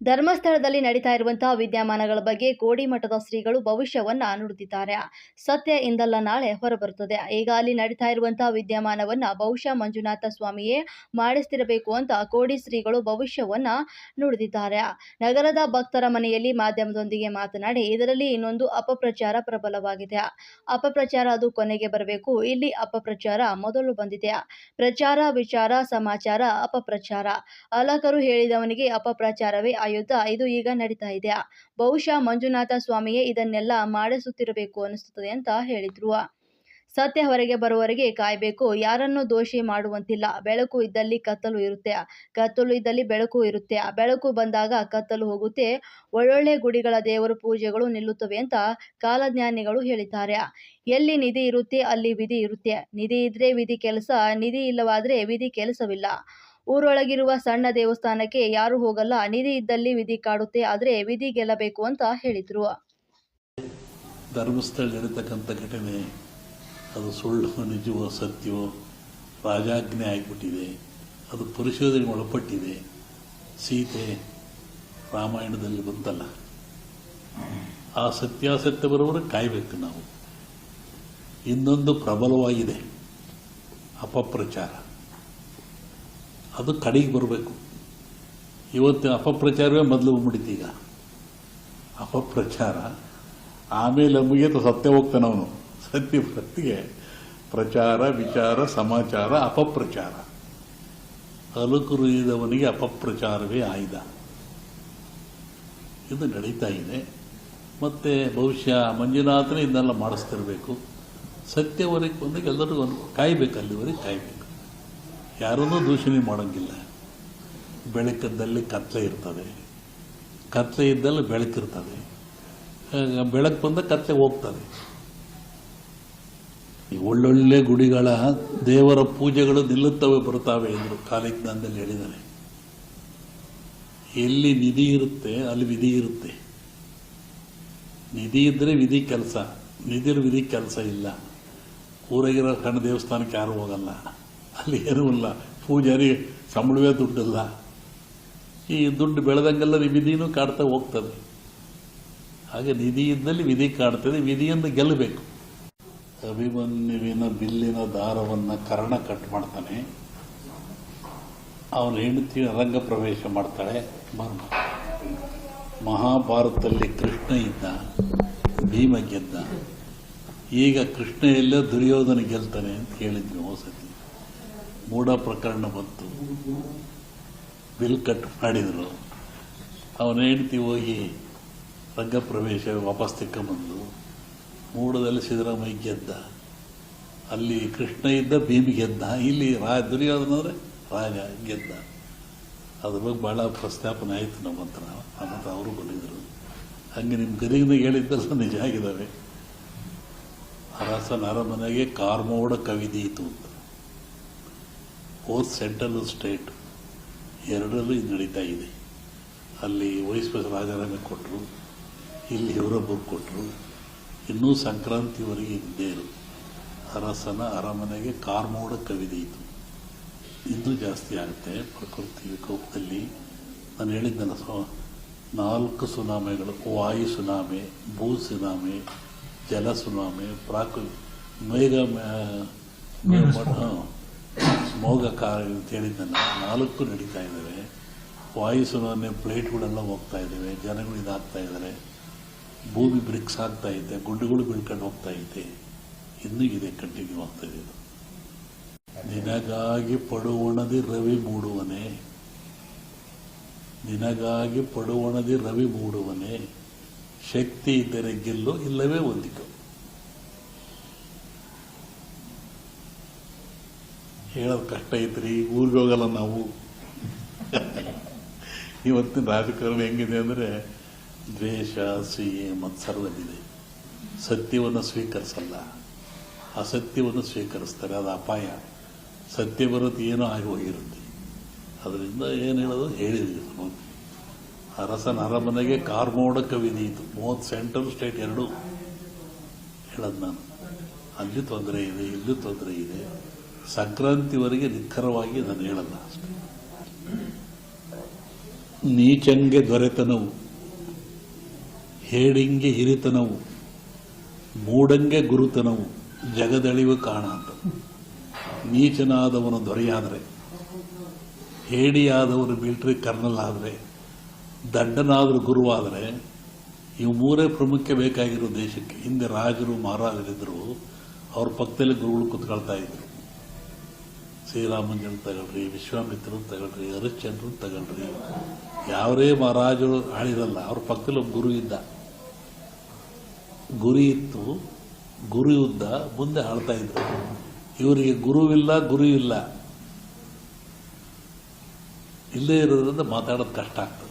ಧರ್ಮಸ್ಥಳದಲ್ಲಿ ನಡೀತಾ ಇರುವಂತಹ ವಿದ್ಯಮಾನಗಳ ಬಗ್ಗೆ ಕೋಡಿ ಮಠದ ಶ್ರೀಗಳು ಭವಿಷ್ಯವನ್ನ ನುಡಿದಿದ್ದಾರೆ. ಸತ್ಯ ಇಂದಲ್ಲ ನಾಳೆ ಹೊರಬರುತ್ತದೆ. ಈಗ ಅಲ್ಲಿ ನಡೀತಾ ಇರುವಂತಹ ವಿದ್ಯಮಾನವನ್ನ ಬಹುಶಃ ಮಂಜುನಾಥ ಸ್ವಾಮಿಯೇ ಮಾಡಿಸ್ತಿರಬೇಕು ಅಂತ ಕೋಡಿ ಶ್ರೀಗಳು ಭವಿಷ್ಯವನ್ನ ನುಡಿದಿದ್ದಾರೆ. ನಗರದ ಭಕ್ತರ ಮನೆಯಲ್ಲಿ ಮಾಧ್ಯಮದೊಂದಿಗೆ ಮಾತನಾಡಿ, ಇದರಲ್ಲಿ ಇನ್ನೊಂದು ಅಪಪ್ರಚಾರ ಪ್ರಬಲವಾಗಿದೆ. ಅಪಪ್ರಚಾರ ಅದು ಕೊನೆಗೆ ಬರಬೇಕು. ಇಲ್ಲಿ ಅಪಪ್ರಚಾರ ಮೊದಲು ಬಂದಿದೆ. ಪ್ರಚಾರ, ವಿಚಾರ, ಸಮಾಚಾರ, ಅಪಪ್ರಚಾರ. ಅಲಕರು ಹೇಳಿದವನಿಗೆ ಅಪಪ್ರಚಾರವೇ ಆಯುಧ ಇದು ಈಗ ನಡೀತಾ ಇದೆ. ಬಹುಶಃ ಮಂಜುನಾಥ ಸ್ವಾಮಿಯೇ ಇದನ್ನೆಲ್ಲ ಮಾಡಿಸುತ್ತಿರಬೇಕು ಅನಿಸುತ್ತದೆ ಅಂತ ಹೇಳಿದ್ರು. ಸತ್ಯ ಹೊರಗೆ ಬರುವವರೆಗೆ ಕಾಯಬೇಕು. ಯಾರನ್ನೂ ದೋಷಿ ಮಾಡುವಂತಿಲ್ಲ. ಬೆಳಕು ಇದ್ದಲ್ಲಿ ಕತ್ತಲು ಇರುತ್ತೆ. ಕತ್ತಲು ಇದ್ದಲ್ಲಿ ಬೆಳಕು ಇರುತ್ತೆ. ಬೆಳಕು ಬಂದಾಗ ಕತ್ತಲು ಹೋಗುತ್ತೆ. ಒಳ್ಳೊಳ್ಳೆ ಗುಡಿಗಳ ದೇವರ ಪೂಜೆಗಳು ನಿಲ್ಲುತ್ತವೆ ಅಂತ ಕಾಲಜ್ಞಾನಿಗಳು ಹೇಳಿದ್ದಾರೆ. ಎಲ್ಲಿ ನಿಧಿ ಇರುತ್ತೆ, ಅಲ್ಲಿ ವಿಧಿ ಇರುತ್ತೆ. ನಿಧಿ ಇದ್ರೆ ವಿಧಿ ಕೆಲಸ, ನಿಧಿ ಇಲ್ಲವಾದ್ರೆ ವಿಧಿ ಕೆಲಸವಿಲ್ಲ. ಊರೊಳಗಿರುವ ಸಣ್ಣ ದೇವಸ್ಥಾನಕ್ಕೆ ಯಾರು ಹೋಗಲ್ಲ. ನಿಧಿ ಇದ್ದಲ್ಲಿ ವಿಧಿ ಕಾಡುತ್ತೆ, ಆದರೆ ವಿಧಿ ಗೆಲ್ಲಬೇಕು ಅಂತ ಹೇಳಿದ್ರು. ಧರ್ಮಸ್ಥಳ ಘಟನೆ, ಅದು ಸುಳ್ಳು, ನಿಜವೋ ಸತ್ಯವೋ ರಾಜಾಜ್ಞೆ ಆಗಿಬಿಟ್ಟಿದೆ. ಅದು ಪರಿಶೋಧನೆ ಒಳಪಟ್ಟಿದೆ. ಸೀತೆ ರಾಮಾಯಣದಲ್ಲಿ ಬಂತಲ್ಲ. ಆ ಸತ್ಯಾಸತ್ಯ ಬರೋರು ಕಾಯಬೇಕು ನಾವು. ಇನ್ನೊಂದು ಪ್ರಬಲವಾಗಿದೆ ಅಪಪ್ರಚಾರ. ಅದು ಕಡೆಗೆ ಬರಬೇಕು. ಇವತ್ತು ಅಪಪ್ರಚಾರವೇ ಮೊದಲು ಬಂದ್ಬಿಟ್ಟಿತ್ತು ಈಗ. ಅಪಪ್ರಚಾರ. ಆಮೇಲೆ ಮುಗಿಯತ ಸತ್ಯ ಹೋಗ್ತಾನೆ ಅವನು. ಸತ್ಯ ಪ್ರತಿಗೆ ಪ್ರಚಾರ, ವಿಚಾರ, ಸಮಾಚಾರ, ಅಪಪ್ರಚಾರ. ಅಲುಕುರಿದವನಿಗೆ ಅಪಪ್ರಚಾರವೇ ಆಯ್ದ ಇದು ನಡೀತಾ ಇದೆ. ಮತ್ತೆ ಬಹುಶಃ ಮಂಜುನಾಥನೇ ಇದನ್ನೆಲ್ಲ ಮಾಡಿಸ್ತಿರ್ಬೇಕು. ಸತ್ಯವರೆಗೆ ಬಂದಾಗ ಎಲ್ಲರಿಗೂ ಒಂದು ಕಾಯ್ಬೇಕು, ಅಲ್ಲಿವರೆಗೆ ಕಾಯ್ಬೇಕು. ಯಾರನ್ನೂ ದೂಷಣೆ ಮಾಡೋಂಗಿಲ್ಲ. ಬೆಳಕದ್ದಲ್ಲಿ ಕತ್ಲೆ ಇರ್ತದೆ ಕತ್ಲೆ ಇದ್ದಲ್ಲಿ ಬೆಳಕಿರ್ತದೆ ಬೆಳಕು ಬಂದ ಕತ್ಲೆ ಹೋಗ್ತದೆ. ಈ ಒಳ್ಳೊಳ್ಳೆ ಗುಡಿಗಳ ದೇವರ ಪೂಜೆಗಳು ನಿಲ್ಲುತ್ತವೆ ಬರುತ್ತವೆ ಎಂದರು ಕಾಲಿಜ್ಞಾನದಲ್ಲಿ ಹೇಳಿದ್ದಾರೆ. ಎಲ್ಲಿ ನಿಧಿ ಇರುತ್ತೆ, ಅಲ್ಲಿ ವಿಧಿ ಇರುತ್ತೆ. ನಿಧಿ ಇದ್ದರೆ ವಿಧಿ ಕೆಲಸ. ನಿಧಿರು ವಿಧಿ ಕೆಲಸ ಇಲ್ಲ. ಊರಾಗಿರೋ ಕಣ್ಣ ದೇವಸ್ಥಾನಕ್ಕೆ ಯಾರು ಹೋಗಲ್ಲ. ಅಲ್ಲಿ ಏನೂ ಇಲ್ಲ. ಪೂಜಾರಿ ಸಂಬಳವೇ ದುಡ್ಡಿಲ್ಲ. ಈ ದುಡ್ಡು ಬೆಳೆದಂಗೆಲ್ಲ ವಿಧಿನೂ ಕಾಡ್ತಾ ಹೋಗ್ತದೆ. ಹಾಗೆ ನಿಧಿ ಇದ್ದಲ್ಲಿ ವಿಧಿ ಕಾಡ್ತದೆ ವಿಧಿಯನ್ನು ಗೆಲ್ಲಬೇಕು. ಅಭಿಮನ್ಯುವಿನ ಬಿಲ್ಲಿನ ದಾರವನ್ನು ಕರ್ಣ ಕಟ್ ಮಾಡ್ತಾನೆ. ಅವನ ಹೆಂಡತಿ ರಂಗ ಪ್ರವೇಶ ಮಾಡ್ತಾಳೆ, ಬರ್ಮ. ಮಹಾಭಾರತದಲ್ಲಿ ಕೃಷ್ಣ ಇದ್ದ, ಭೀಮ ಗೆದ್ದ. ಈಗ ಕೃಷ್ಣ ಎಲ್ಲ ದುರ್ಯೋಧನ ಗೆಲ್ತಾನೆ ಅಂತ ಹೇಳಿದ್ವಿ ಹೋಸತಿ ಮೂಢ ಪ್ರಕರಣ ಬಂತು. ಬಿಲ್ ಕಟ್ ಮಾಡಿದರು. ಅವನ ಹೆಂಡತಿ ಹೋಗಿ ರಂಗ ಪ್ರವೇಶ ವಾಪಸ್ ತೆಕ್ಕೊಂಬಂದು ಮೂಡದಲ್ಲಿ ಸಿದ್ದರಾಮಯ್ಯ ಗೆದ್ದ. ಅಲ್ಲಿ ಕೃಷ್ಣ ಇದ್ದ, ಭೀಮ್ ಗೆದ್ದ. ಇಲ್ಲಿ ರಾ ದುರ್ಯೋಧನ ಅಂದರೆ ರಾಜ ಗೆದ್ದ. ಅದ್ರ ಬಗ್ಗೆ ಭಾಳ ಪ್ರಸ್ತಾಪನೆ ಆಯಿತು ನಮ್ಮ ಹತ್ರ. ನಮ್ಮ ಅವರು ಬಂದಿದ್ದರು ಹಂಗೆ ನಿಮ್ಮ ಗದಗಿನಾಗ ಹೇಳಿದ್ದೆಲ್ಲ ನಿಜ ಆಗಿದ್ದಾವೆ ಅರಸನ ಅರಮನೆಗೆ ಕಾರ್ಮೋಡ ಕವಿದೀತು ಅಂತ. ಫೋರ್ತ್ ಸೆಂಟ್ರಲ್ ಸ್ಟೇಟ್ ಎರಡರಲ್ಲೂ ಇದು ನಡೀತಾ ಇದೆ. ಅಲ್ಲಿ ವೈಸ್ ರಾಜಾರಾಮೆ ಕೊಟ್ಟರು ಇಲ್ಲಿ ಇವರೊಬ್ಬರು ಕೊಟ್ಟರು ಇನ್ನೂ ಸಂಕ್ರಾಂತಿವರೆಗೆ ಇದ್ದೇ ಇರು ಅರಸನ ಅರಮನೆಗೆ ಕಾರ್ಮೋಡ ಇತ್ತು. ಇನ್ನೂ ಜಾಸ್ತಿ ಆಗುತ್ತೆ ಪ್ರಕೃತಿ ವಿಕೋಪದಲ್ಲಿ. ನಾನು ಹೇಳಿದ್ದೆನ ಸೊ ನಾಲ್ಕು ಸುನಾಮೆಗಳು ವಾಯು ಸುನಾಮೆ ಭೂ ಸುನಾಮೆ ಜಲ ಸುನಾಮೆ ಪ್ರಾಕೃ ಮೇಘ ಸ್ಮೋಗ ಕಾರ್ಯ ಅಂತ ನಾಲ್ಕು ನಡೀತಾ ಇದ್ದಾವೆ ವಾಯು ಪ್ಲೇಟ್ಗಳೆಲ್ಲ ಹೋಗ್ತಾ ಇದ್ದಾವೆ ಜನಗಳು ಇದಾಗ್ತಾ ಇದ್ದಾರೆ ಭೂಮಿ ಬ್ರಿಕ್ಸ್ ಆಗ್ತಾ ಇದೆ ಗುಡ್ಡಗಳು ಬೀಳ್ಕೊಂಡು ಹೋಗ್ತಾ ಇದೆ ಇನ್ನೂ ಇದೆ ಕಂಟಿನ್ಯೂ ಆಗ್ತಾ ಇದೆ. ನಿನಗಾಗಿ ಪಡುವಣದಿ ರವಿ ಮೂಡುವನೆ. ನಿನಗಾಗಿ ಪಡುವಣದಿ ರವಿ ಮೂಡುವನೆ. ಶಕ್ತಿ ಇದ್ದರೆ ಗೆಲ್ಲು ಇಲ್ಲವೇ ಹೊಂದಿಕೊ ಹೇಳೋದು ಕಷ್ಟ ಐತ್ರಿ ಊರಿಗೆ ಹೋಗಲ್ಲ ನಾವು. ಇವತ್ತಿನ ರಾಜಕಾರಣ ಹೆಂಗಿದೆ ಅಂದರೆ ದ್ವೇಷ, ಸಿಹಿ, ಮತ್ಸರದಲ್ಲಿದೆ. ಸತ್ಯವನ್ನು ಸ್ವೀಕರಿಸಲ್ಲ. ಅಸತ್ಯವನ್ನು ಸ್ವೀಕರಿಸ್ತಾರೆ, ಅದು ಅಪಾಯ. ಸತ್ಯ ಬರೋದು ಏನೋ ಆಗಿ ಹೋಗಿರುತ್ತೆ. ಅದರಿಂದ ಏನು ಹೇಳೋದು? ಹೇಳಿದ್ವಿ. ಅರಸನ ಅರಮನೆಗೆ ಕಾರ್ಮೋಡ ಕವಿದೀತು ಮೂವತ್ತು ಸೆಂಟ್ರಲ್ ಸ್ಟೇಟ್ ಎರಡು. ಹೇಳೋದು ನಾನು. ಅಲ್ಲಿ ತೊಂದರೆ ಇದೆ, ಇಲ್ಲೂ ತೊಂದರೆ ಇದೆ. ಸಂಕ್ರಾಂತಿವರೆಗೆ ನಿಖರವಾಗಿ ನಾನು ಹೇಳಲ್ಲ. ನೀಚಂಗೆ ದೊರೆತನವು, ಹೇಡಿಂಗೆ ಹಿರಿತನವು, ಮೂಡಂಗೆ ಗುರುತನವು, ಜಗದಳಿವು ಕಾಣ ಅಂತ. ನೀಚನಾದವನು ದೊರೆಯಾದರೆ, ಹೇಡಿಯಾದವನು ಮಿಲಿಟರಿ ಕರ್ನಲ್ ಆದರೆ, ದಂಡನಾದರೂ ಗುರುವಾದರೆ, ಇವು ಮೂರೇ ಪ್ರಮುಖ ಬೇಕಾಗಿರೋ ದೇಶಕ್ಕೆ ಹಿಂದೆ ರಾಜರು ಮಹಾರಾಜರಿದ್ದರು ಅವ್ರ ಪಕ್ಕದಲ್ಲಿ ಗುರುಗಳು ಕುತ್ಕೊಳ್ತಾ ಇದ್ರು. ಶ್ರೀರಾಮಂಜನ್ ತಗೊಳ್ರಿ ವಿಶ್ವಾಮಿತ್ರನ್ ತಗೊಳ್ರಿ ಹರಿಶ್ಚಂದ್ರನ್ ತಗೊಳ್ರಿ. ಯಾವರೇ ಮಹಾರಾಜರು ಆಳಿರಲ್ಲ, ಅವ್ರ ಪಕ್ಕದಲ್ಲಿ ಒಬ್ಬ ಗುರು ಇದ್ದ. ಗುರಿ ಇತ್ತು, ಗುರು ಉದ್ದ ಮುಂದೆ ಆಳ್ತಾ ಇದ್ರು. ಇವರಿಗೆ ಗುರುವಿಲ್ಲ, ಗುರು ಇಲ್ಲ. ಇಲ್ಲೇ ಇರೋದ್ರಿಂದ ಮಾತಾಡೋದು ಕಷ್ಟ ಆಗ್ತದೆ.